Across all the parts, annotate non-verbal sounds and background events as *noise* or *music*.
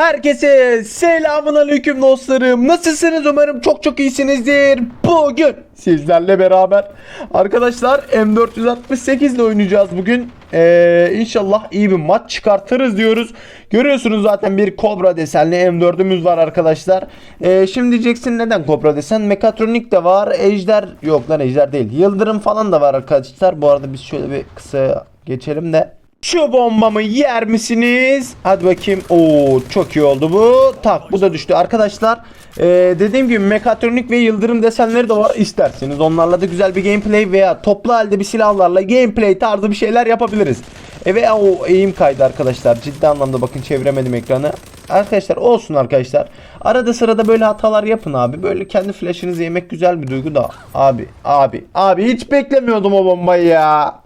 Herkese selamun aleyküm dostlarım. Nasılsınız? Umarım çok çok iyisinizdir. Bugün sizlerle beraber arkadaşlar M468 ile oynayacağız bugün. Ee, inşallah iyi bir maç çıkartırız diyoruz. Görüyorsunuz zaten bir Cobra desenli M4'ümüz var arkadaşlar. Ee, şimdi diyeceksin neden Cobra desen? Mekatronik de var. Ejder yok lan Ejder değil. Yıldırım falan da var arkadaşlar. Bu arada biz şöyle bir kısa geçelim de. Şu bombamı yer misiniz? Hadi bakayım. Oo çok iyi oldu bu. Tak bu da düştü. Arkadaşlar ee, dediğim gibi mekatronik ve yıldırım desenleri de var. İsterseniz onlarla da güzel bir gameplay veya toplu halde bir silahlarla gameplay tarzı bir şeyler yapabiliriz. E ve o eğim kaydı arkadaşlar. Ciddi anlamda bakın çeviremedim ekranı. Arkadaşlar olsun arkadaşlar. Arada sırada böyle hatalar yapın abi. Böyle kendi flash'ınızı yemek güzel bir duygu da. Abi abi abi hiç beklemiyordum o bombayı ya.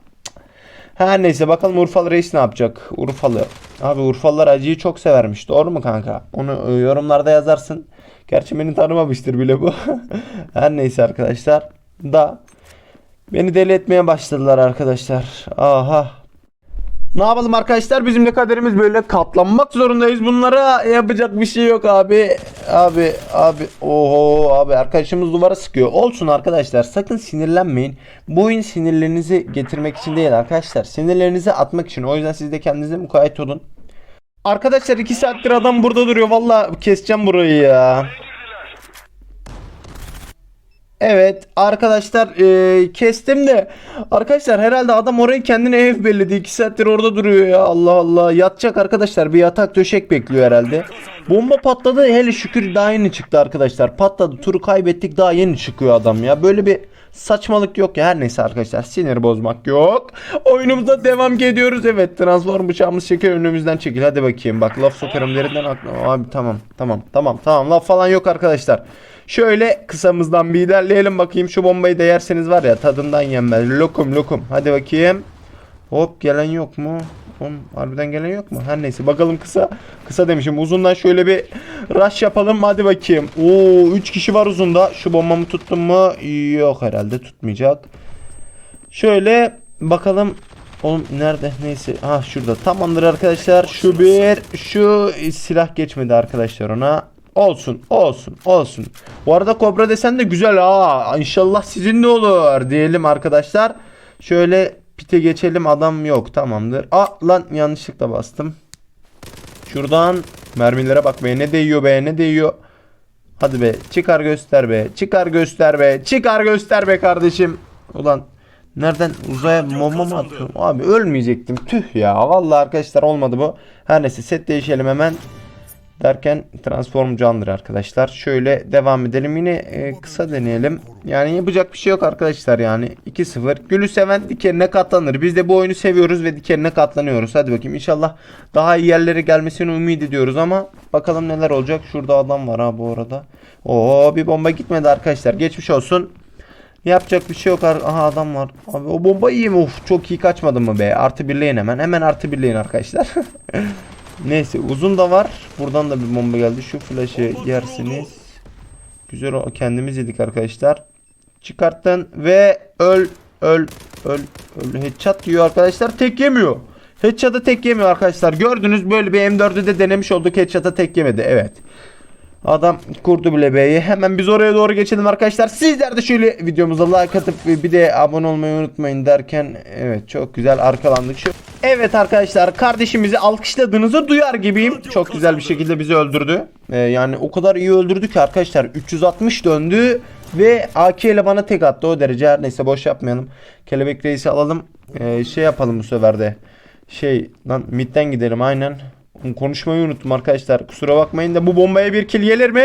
Her neyse bakalım Urfalı Reis ne yapacak? Urfalı. Abi Urfalılar acıyı çok severmiş. Doğru mu kanka? Onu e, yorumlarda yazarsın. Gerçi beni tanımamıştır bile bu. *laughs* Her neyse arkadaşlar. Da beni deli etmeye başladılar arkadaşlar. Aha. Ne yapalım arkadaşlar? Bizim de kaderimiz böyle katlanmak zorundayız. Bunlara yapacak bir şey yok abi. Abi abi. Oho abi arkadaşımız duvara sıkıyor. Olsun arkadaşlar. Sakın sinirlenmeyin. Bu oyun sinirlerinizi getirmek için değil arkadaşlar. Sinirlerinizi atmak için. O yüzden siz de kendinize mukayyet olun. Arkadaşlar 2 saattir adam burada duruyor. Valla keseceğim burayı ya. Evet arkadaşlar e, kestim de. Arkadaşlar herhalde adam orayı kendine ev belledi. 2 saattir orada duruyor ya. Allah Allah. Yatacak arkadaşlar. Bir yatak döşek bekliyor herhalde. Bomba patladı. Hele şükür daha yeni çıktı arkadaşlar. Patladı. Turu kaybettik. Daha yeni çıkıyor adam ya. Böyle bir saçmalık yok ya. Her neyse arkadaşlar. Sinir bozmak yok. Oyunumuza devam ediyoruz evet transform bıçağımız çekiyor. Önümüzden çekil. Hadi bakayım. Bak laf sokarım. Derinden aklıma abi tamam. Tamam. Tamam. Tamam. Laf falan yok arkadaşlar Şöyle kısamızdan bir ilerleyelim bakayım. Şu bombayı da yerseniz var ya tadından yenmez. Lokum lokum. Hadi bakayım. Hop gelen yok mu? Oğlum harbiden gelen yok mu? Her neyse bakalım kısa. Kısa demişim. Uzundan şöyle bir rush yapalım. Hadi bakayım. Oo 3 kişi var uzunda. Şu bombamı tuttum mu? Yok herhalde tutmayacak. Şöyle bakalım. Oğlum nerede? Neyse. Ha şurada. Tamamdır arkadaşlar. Şu bir. Şu silah geçmedi arkadaşlar ona. Olsun, olsun, olsun. Bu arada Kobra desen de güzel ha. İnşallah sizin de olur diyelim arkadaşlar. Şöyle pite geçelim. Adam yok. Tamamdır. Aa lan yanlışlıkla bastım. Şuradan mermilere bak be. Ne değiyor be? Ne değiyor? Hadi be. Çıkar göster be. Çıkar göster be. Çıkar göster be kardeşim. Ulan Nereden uzaya bomba mı atıyorum? Abi ölmeyecektim. Tüh ya. Vallahi arkadaşlar olmadı bu. Her neyse set değişelim hemen derken transform candır arkadaşlar. Şöyle devam edelim. Yine e, kısa deneyelim. Yani yapacak bir şey yok arkadaşlar yani. 2-0. Gülü seven dikenine katlanır. Biz de bu oyunu seviyoruz ve dikenine katlanıyoruz. Hadi bakayım inşallah daha iyi yerlere gelmesini ümit ediyoruz ama bakalım neler olacak. Şurada adam var ha bu arada. Oo bir bomba gitmedi arkadaşlar. Geçmiş olsun. Yapacak bir şey yok. Aha adam var. Abi o bomba iyi mi? Uf çok iyi kaçmadı mı be? Artı birleyin hemen. Hemen artı birleyin arkadaşlar. *laughs* Neyse uzun da var. Buradan da bir bomba geldi. Şu flash'ı yersiniz. Güzel kendimiz yedik arkadaşlar. Çıkarttın ve öl öl öl öl headshot yiyor arkadaşlar. Tek yemiyor. Headshot'ı tek yemiyor arkadaşlar. Gördünüz böyle bir M4'ü de denemiş olduk. Headshot'a tek yemedi. Evet. Adam kurdu bile B'yi. Hemen biz oraya doğru geçelim arkadaşlar. Sizler de şöyle videomuza like atıp bir de abone olmayı unutmayın derken evet çok güzel arkalandık. Şu Evet arkadaşlar kardeşimizi alkışladığınızı duyar gibiyim. Çok güzel bir şekilde bizi öldürdü. Ee, yani o kadar iyi öldürdü ki arkadaşlar 360 döndü ve AK ile bana tek attı o derece. Her neyse boş yapmayalım. Kelebek reisi alalım. Ee, şey yapalım bu sefer de. Şey lan midden gidelim aynen. Konuşmayı unuttum arkadaşlar. Kusura bakmayın da bu bombaya bir kill gelir mi?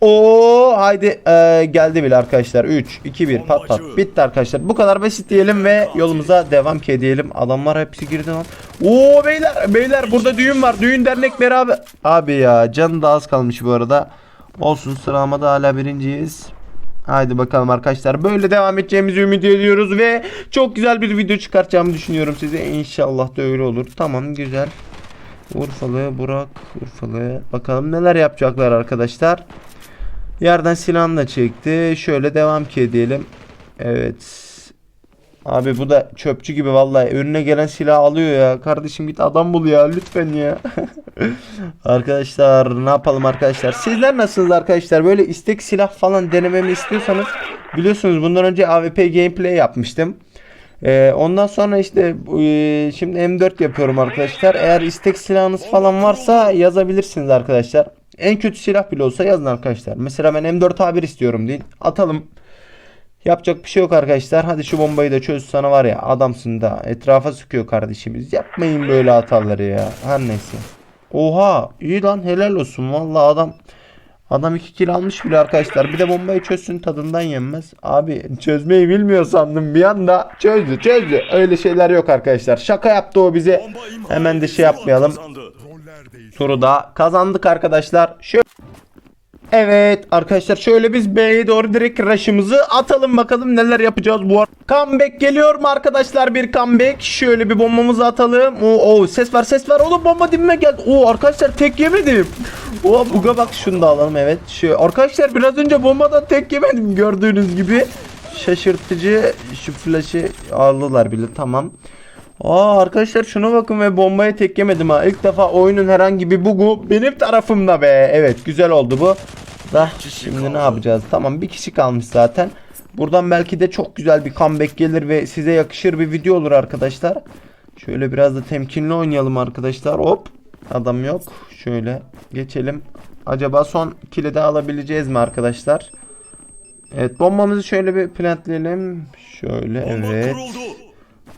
Oo haydi ee, geldi bile arkadaşlar. 3 2 1 pat pat. Bitti arkadaşlar. Bu kadar basit diyelim ve yolumuza devam ki edelim. Adamlar hepsi girdi lan. Oo beyler beyler burada düğün var. Düğün dernek beraber. Abi ya canı da az kalmış bu arada. Olsun sıramada hala birinciyiz. Haydi bakalım arkadaşlar. Böyle devam edeceğimizi ümit ediyoruz ve çok güzel bir video çıkartacağımı düşünüyorum size. İnşallah da öyle olur. Tamam güzel. Urfalı Burak Urfalı bakalım neler yapacaklar arkadaşlar yerden silahını da çekti şöyle devam ki edelim evet Abi bu da çöpçü gibi vallahi önüne gelen silah alıyor ya. Kardeşim git adam bul ya lütfen ya. *laughs* arkadaşlar ne yapalım arkadaşlar? Sizler nasılsınız arkadaşlar? Böyle istek silah falan denememi istiyorsanız biliyorsunuz bundan önce AWP gameplay yapmıştım. Ee, ondan sonra işte e, şimdi M4 yapıyorum arkadaşlar. Eğer istek silahınız falan varsa yazabilirsiniz arkadaşlar. En kötü silah bile olsa yazın arkadaşlar. Mesela ben M4A1 istiyorum deyin. Atalım. Yapacak bir şey yok arkadaşlar. Hadi şu bombayı da çöz sana var ya adamsın da etrafa sıkıyor kardeşimiz. Yapmayın böyle hataları ya. Her neyse. Oha iyi lan helal olsun. Vallahi adam adam 2 kill almış bile arkadaşlar. Bir de bombayı çözsün tadından yenmez. Abi çözmeyi bilmiyor sandım bir anda. Çözdü çözdü. Öyle şeyler yok arkadaşlar. Şaka yaptı o bize. Hemen de şey yapmayalım. Turu da kazandık arkadaşlar. Şöyle Evet arkadaşlar şöyle biz B'ye doğru direkt rush'ımızı atalım bakalım neler yapacağız bu arada. Comeback geliyor mu arkadaşlar bir comeback. Şöyle bir bombamızı atalım. Oo, oo, ses var ses var oğlum bomba dibime geldi. Oo arkadaşlar tek yemedim. Oo buga bak şunu da alalım evet. Şu, arkadaşlar biraz önce bombadan tek yemedim gördüğünüz gibi. Şaşırtıcı şu flash'ı aldılar bile tamam. Aa arkadaşlar şuna bakın ve bombaya tek yemedim ha. İlk defa oyunun herhangi bir bugu benim tarafımda be. Evet güzel oldu bu. Da şimdi ne yapacağız? Tamam bir kişi kalmış zaten. Buradan belki de çok güzel bir comeback gelir ve size yakışır bir video olur arkadaşlar. Şöyle biraz da temkinli oynayalım arkadaşlar. Hop. Adam yok. Şöyle geçelim. Acaba son kili de alabileceğiz mi arkadaşlar? Evet bombamızı şöyle bir plantleyelim. Şöyle evet.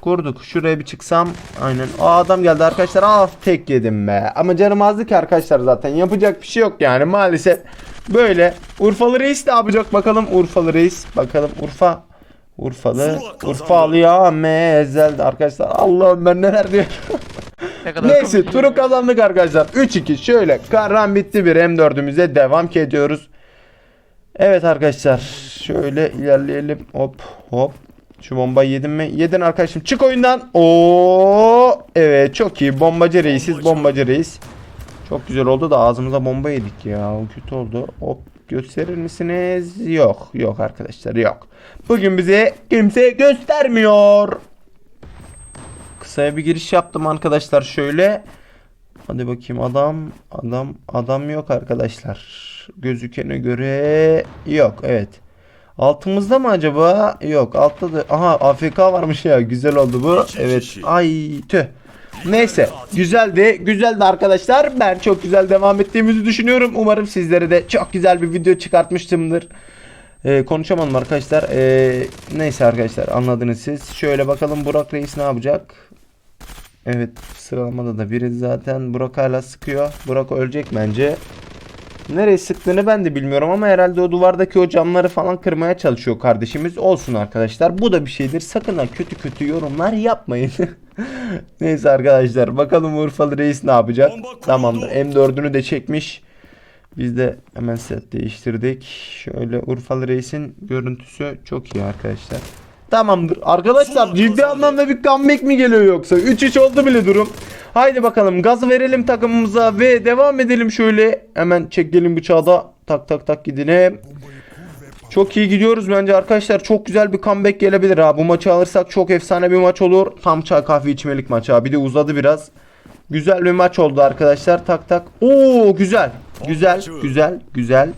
Kurduk. Şuraya bir çıksam. Aynen. Aa adam geldi arkadaşlar. Ah tek yedim be. Ama canım azdı ki arkadaşlar zaten. Yapacak bir şey yok yani maalesef. Böyle. Urfalı Reis ne yapacak bakalım. Urfalı Reis. Bakalım Urfa. Urfalı. Urfalı ya mezel arkadaşlar. Allah'ım ben neler diyorum. *laughs* Neyse turu kazandık arkadaşlar. 3-2 şöyle karran bitti bir M4'ümüze devam ediyoruz. Evet arkadaşlar şöyle ilerleyelim. Hop hop. Şu bombayı yedin mi? Yedin arkadaşım. Çık oyundan. Oo evet çok iyi. Bombacı reisiz bombacı reis. Çok güzel oldu da ağzımıza bomba yedik ya. O kötü oldu. Hop gösterir misiniz? Yok. Yok arkadaşlar yok. Bugün bize kimse göstermiyor. Kısaya bir giriş yaptım arkadaşlar şöyle. Hadi bakayım adam adam adam yok arkadaşlar. Gözükene göre yok evet. Altımızda mı acaba? Yok altta da aha AFK varmış ya güzel oldu bu. Evet ay tüh. Neyse güzeldi güzeldi arkadaşlar ben çok güzel devam ettiğimizi düşünüyorum umarım sizlere de çok güzel bir video çıkartmıştımdır Ee, konuşamadım arkadaşlar Ee, neyse arkadaşlar anladınız siz şöyle bakalım Burak Reis ne yapacak Evet sıralamada da biri zaten Burak hala sıkıyor Burak ölecek bence Nereye sıktığını ben de bilmiyorum ama herhalde o duvardaki o camları falan kırmaya çalışıyor kardeşimiz. Olsun arkadaşlar. Bu da bir şeydir. Sakın ha kötü kötü yorumlar yapmayın. *laughs* Neyse arkadaşlar. Bakalım Urfalı Reis ne yapacak. Tamamdır. M4'ünü de çekmiş. Biz de hemen set değiştirdik. Şöyle Urfalı Reis'in görüntüsü çok iyi arkadaşlar. Tamamdır. Arkadaşlar ciddi anlamda bir comeback mi geliyor yoksa? 3-3 oldu bile durum. Haydi bakalım gaz verelim takımımıza ve devam edelim şöyle. Hemen çekelim bıçağı da. Tak tak tak gidelim. Çok iyi gidiyoruz bence arkadaşlar. Çok güzel bir comeback gelebilir ha. Bu maçı alırsak çok efsane bir maç olur. Tam çay kahve içmelik maç ha. Bir de uzadı biraz. Güzel bir maç oldu arkadaşlar. Tak tak. Oo güzel. Güzel, güzel, güzel.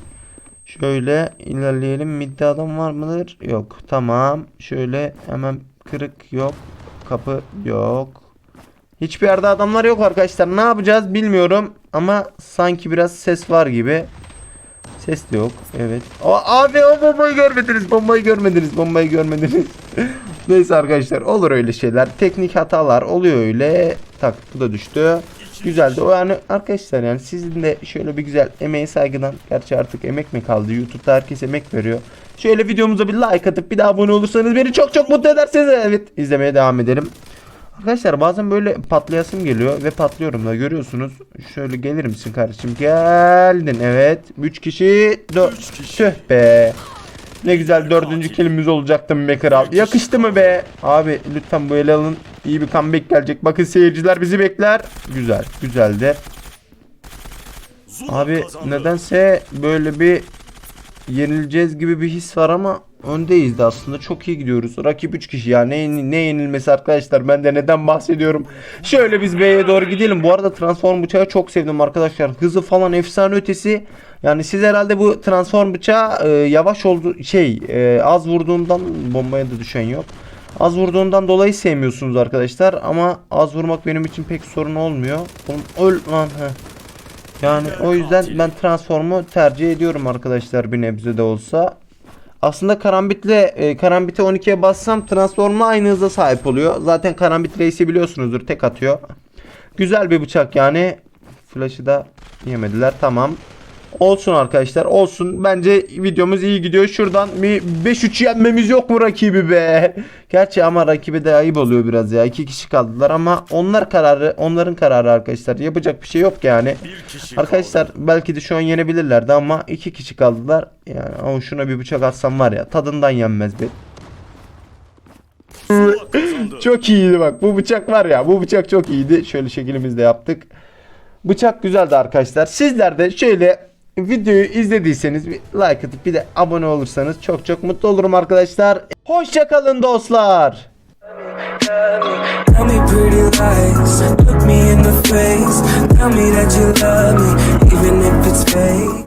Şöyle ilerleyelim. Midde adam var mıdır? Yok. Tamam. Şöyle hemen kırık yok. Kapı yok. Hiçbir yerde adamlar yok arkadaşlar. Ne yapacağız bilmiyorum. Ama sanki biraz ses var gibi. Ses de yok. Evet. O, abi o bombayı görmediniz. Bombayı görmediniz. Bombayı görmediniz. *laughs* Neyse arkadaşlar olur öyle şeyler. Teknik hatalar oluyor öyle. Tak bu da düştü. Güzeldi. O yani arkadaşlar yani sizin de şöyle bir güzel emeği saygıdan. Gerçi artık emek mi kaldı? YouTube'da herkes emek veriyor. Şöyle videomuza bir like atıp bir daha abone olursanız beni çok çok mutlu edersiniz. Evet izlemeye devam edelim. Arkadaşlar bazen böyle patlayasım geliyor ve patlıyorum da görüyorsunuz. Şöyle gelir misin kardeşim? Geldin evet. 3 kişi 4 Tüh be. Ne güzel dördüncü kelimiz olacaktı be kral. Yakıştı mı be? Abi lütfen bu ele alın. İyi bir comeback gelecek. Bakın seyirciler bizi bekler. Güzel. Güzel de. Abi nedense böyle bir yenileceğiz gibi bir his var ama öndeyiz de aslında çok iyi gidiyoruz. Rakip 3 kişi ya ne, ne yenilmesi arkadaşlar ben de neden bahsediyorum. Şöyle biz B'ye doğru gidelim. Bu arada transform bıçağı çok sevdim arkadaşlar. Hızı falan efsane ötesi. Yani siz herhalde bu transform bıçağı e, yavaş oldu şey e, az vurduğundan bombaya da düşen yok. Az vurduğundan dolayı sevmiyorsunuz arkadaşlar ama az vurmak benim için pek sorun olmuyor. Oğlum öl lan heh. Yani o yüzden ben transformu tercih ediyorum arkadaşlar bir nebze de olsa. Aslında karambitle e, karambite 12'ye bassam transforma aynı hıza sahip oluyor. Zaten karambit reisi biliyorsunuzdur tek atıyor. Güzel bir bıçak yani. Flash'ı da yemediler tamam. Olsun arkadaşlar olsun. Bence videomuz iyi gidiyor. Şuradan bir 5-3 yenmemiz yok mu rakibi be? Gerçi ama rakibe de ayıp oluyor biraz ya. İki kişi kaldılar ama onlar kararı onların kararı arkadaşlar. Yapacak bir şey yok yani. Arkadaşlar belki de şu an yenebilirlerdi ama iki kişi kaldılar. Yani ama şuna bir bıçak atsam var ya tadından yenmez be. çok iyiydi bak bu bıçak var ya bu bıçak çok iyiydi. Şöyle şeklimizde yaptık. Bıçak güzeldi arkadaşlar. Sizler de şöyle videoyu izlediyseniz bir like atıp bir de abone olursanız çok çok mutlu olurum arkadaşlar. Hoşçakalın dostlar. Tell me pretty lies, look me in the face. Tell me that you love me, even if it's fake.